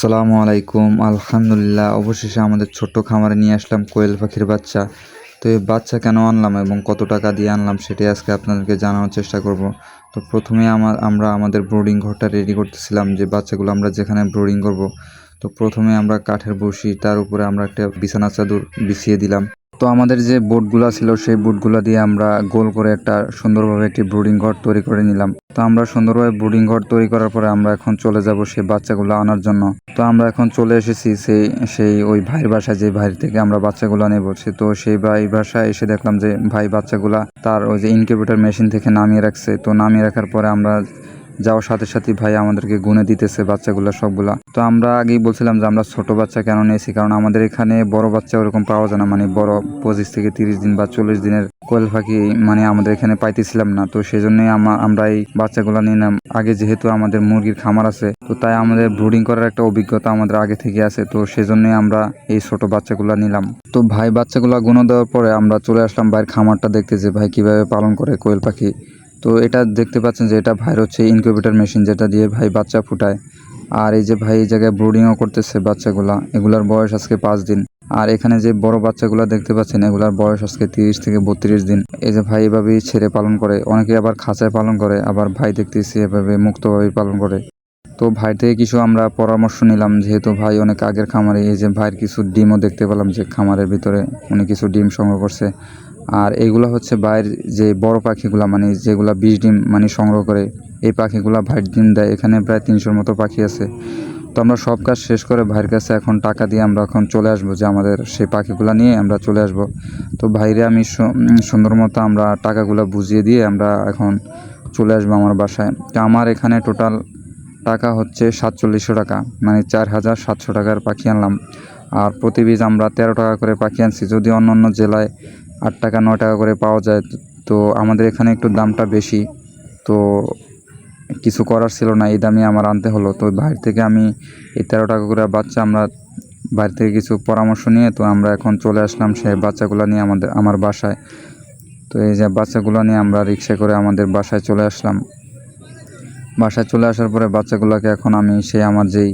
আসসালামু আলাইকুম। আলহামদুলিল্লাহ, অবশেষে আমাদের ছোট্ট খামারে নিয়ে আসলাম কোয়েল পাখির বাচ্চা। তো এই বাচ্চা কেন আনলাম এবং কত টাকা দিয়ে আনলাম সেটাই আজকে আপনাদেরকে জানানোর চেষ্টা করব। তো প্রথমে আমার আমরা আমাদের ব্রোডিং ঘরটা রেডি করতেছিলাম যে বাচ্চাগুলো আমরা যেখানে ব্রোডিং করব। তো প্রথমে আমরা কাঠের বসি তার উপরে আমরা একটা বিছানা চাদর বিছিয়ে দিলাম। তো আমাদের যে বোটগুলো ছিল, সেই বোটগুলো দিয়ে আমরা গোল করে একটা সুন্দরভাবে একটি ব্রুডিং ঘর তৈরি করে নিলাম। তো আমরা সুন্দরভাবে ব্রুডিং ঘর তৈরি করার পরে আমরা এখন চলে যাব সেই বাচ্চাগুলো আনার জন্য। তো আমরা এখন চলে এসেছি সেই সেই ওই ভাইয়ের বাসায়, যে ভাইয়ের থেকে আমরা বাচ্চাগুলো নেব। সে তো সেই ভাই বাসায় এসে দেখলাম যে ভাই বাচ্চাগুলা তার ওই যে ইনকিউবেটর মেশিন থেকে নামিয়ে রাখছে। তো নামিয়ে রাখার পরে আমরা যাওয়ার সাথে সাথে ভাই আমাদেরকে গুনে দিতেছে বাচ্চাগুলো সবগুলা। তো আমরা আগেই বলছিলাম যে আমরা ছোট বাচ্চা কেন নিয়েছি? কারণ আমাদের এখানে বড় বাচ্চা ওরকম পাওয়া যায় না। মানে বড় পঁচিশ থেকে তিরিশ দিন বা চল্লিশ দিনের কোয়েল পাখি মানে আমাদের এখানে পাইতেছিলাম না। তো সেই জন্যই আমরা এই বাচ্চাগুলো নিলাম। আগে যেহেতু আমাদের মুরগির খামার আছে, তো তাই আমাদের ব্রুডিং করার একটা অভিজ্ঞতা আমাদের আগে থেকে আছে। তো সেজন্যই আমরা এই ছোট বাচ্চাগুলো নিলাম। তো ভাই, বাচ্চাগুলো গুঁড়ো দেওয়ার পরে আমরা চলে আসলাম ভাইয়ের খামারটা দেখতে যে ভাই কীভাবে পালন করে কোয়েল পাখি। তো এটা দেখতে পাচ্ছেন যে এটা ভাইয়ের হচ্ছে ইনকিউবেটর মেশিন যেটা দিয়ে ভাই বাচ্চা ফুটায়। আর এই যে ভাই এই জায়গায় ব্রুডিংও করতেছে বাচ্চাগুলা, এগুলার বয়স আজকে পাঁচ দিন। আর এখানে যে বড় বাচ্চাগুলো দেখতে পাচ্ছেন, এগুলার বয়স আজকে তিরিশ থেকে বত্রিশ দিন। এই যে ভাই এভাবেই ছেড়ে পালন করে, অনেকে আবার খাঁচায় পালন করে, আবার ভাই দেখতেছি এভাবে মুক্তভাবে পালন করে। তো ভাই থেকে কিছু আমরা পরামর্শ নিলাম, যেহেতু ভাই অনেক আগের খামারে, এই যে ভাইয়ের কিছু ডিমও দেখতে পেলাম যে খামারের ভিতরে উনি কিছু ডিম সংগ্রহ করছে। আর এইগুলো হচ্ছে ভাইয়ের যে বড় পাখিগুলো মানে যেগুলা বিষ ডিম মানে সংগ্রহ করে, এই পাখিগুলা ভাইয়ের ডিম দেয়। এখানে প্রায় তিনশোর মতো পাখি আছে। তো আমরা সব কাজ শেষ করে ভাইয়ের কাছে এখন টাকা দিয়ে আমরা এখন চলে আসব যে আমাদের সেই পাখিগুলো নিয়ে আমরা চলে আসব। তো ভাইরে আমি সুন্দর মতো আমরা টাকাগুলো বুঝিয়ে দিয়ে আমরা এখন চলে আসব আমার বাসায়। তো আমার এখানে টোটাল টাকা হচ্ছে সাতচল্লিশশো টাকা মানে চার হাজার সাতশো টাকার পাখি আনলাম। আর প্রতি বীজ আমরা তেরো টাকা করে পাখি আনছি। যদি অন্য অন্য জেলায় আট টাকা, নয় টাকা করে পাওয়া যায়, তো আমাদের এখানে একটু দামটা বেশি। তো কিছু করার ছিল না এই দামে আমার আনতে হলো। তো বাইরে থেকে আমি এই তেরো টাকা করে বাচ্চা আমরা বাইরে থেকে কিছু পরামর্শ নিয়ে, তো আমরা এখন চলে আসলাম সেই বাচ্চাগুলো নিয়ে আমাদের, আমার বাসায়। তো এই যে বাচ্চাগুলো নিয়ে আমরা রিক্সা করে আমাদের বাসায় চলে আসলাম। বাসায় চলে আসার পরে বাচ্চাগুলোকে এখন আমি সেই আমার যেই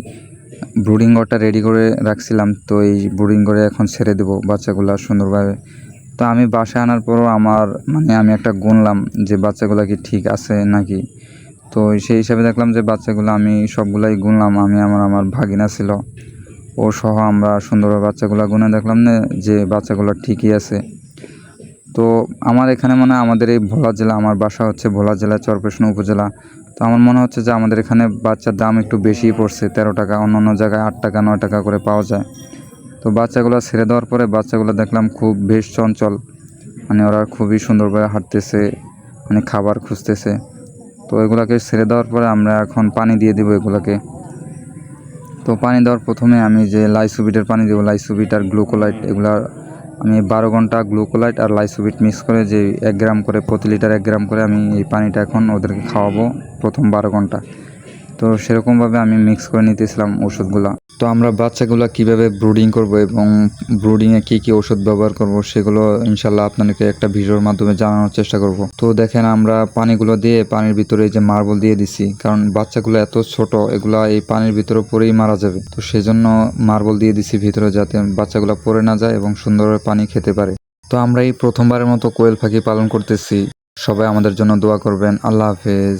ব্রুডিং ঘরটা রেডি করে রাখছিলাম, তো এই ব্রুডিং ঘরে এখন ছেড়ে দেবো বাচ্চাগুলো সুন্দরভাবে। তো আমি বাসায় আনার পরও আমার মানে আমি একটা গুনলাম যে বাচ্চাগুলো কি ঠিক আছে নাকি। তো সেই হিসাবে দেখলাম যে বাচ্চাগুলো আমি সবগুলাই গুনলাম, আমি আমার আমার ভাগিনা ছিল। ও সহ আমরা সুন্দরভাবে বাচ্চাগুলো গুনে দেখলাম না, যে বাচ্চাগুলো ঠিকই আছে। তো আমার এখানে মানে আমাদের এই ভোলা জেলা, আমার বাসা হচ্ছে ভোলা জেলা চরপেশন উপজেলা। তো আমার মনে হচ্ছে যে আমাদের এখানে বাচ্চার দাম একটু বেশিই পড়ছে, তেরো টাকা, অন্য অন্য জায়গায় আট টাকা, নয় টাকা করে পাওয়া যায়। তো বাচ্চাগুলো ছেড়ে দেওয়ার পরে বাচ্চাগুলো দেখলাম খুব বেশ চঞ্চল। মানে ওরা খুবই সুন্দরভাবে হাঁটতেছে মানে খাবার খুঁজতেছে। তো এগুলোকে ছেড়ে দেওয়ার পরে আমরা এখন পানি দিয়ে দেবো এগুলোকে। তো পানি দেওয়ার প্রথমে আমি যে লাইসুবিটের পানি দেবো, লাইসুবিট আর গ্লুকোলাইট, এগুলো আমি বারো ঘণ্টা গ্লুকোলাইট আর লাইসুবিট মিক্স করে যে এক গ্রাম করে, প্রতি লিটার এক গ্রাম করে আমি এই পানিটা এখন ওদেরকে খাওয়াবো প্রথম বারো ঘণ্টা। তো সেরকমভাবে আমি মিক্স করে নিতেছিলাম ওষুধগুলো তো আমরা বাচ্চাগুলো কীভাবে ব্রুডিং করব এবং ব্রুডিংয়ে কি কি ওষুধ ব্যবহার করব সেগুলো ইনশাল্লাহ আপনাদেরকে একটা ভিডিওর মাধ্যমে জানানোর চেষ্টা করব। তো দেখেন আমরা পানিগুলো দিয়ে পানির ভিতরে যে মার্বল দিয়ে দিছি, কারণ বাচ্চাগুলো এত ছোট, এগুলো এই পানির ভিতরে পরেই মারা যাবে। তো সেজন্য মার্বল দিয়ে দিছি ভিতরে যাতে বাচ্চাগুলো পড়ে না যায় এবং সুন্দরভাবে পানি খেতে পারে। তো আমরা এই প্রথমবারের মতো কোয়েল পাখি পালন করতেছি। সবাই আমাদের জন্য দোয়া করবেন। আল্লাহ হাফেজ।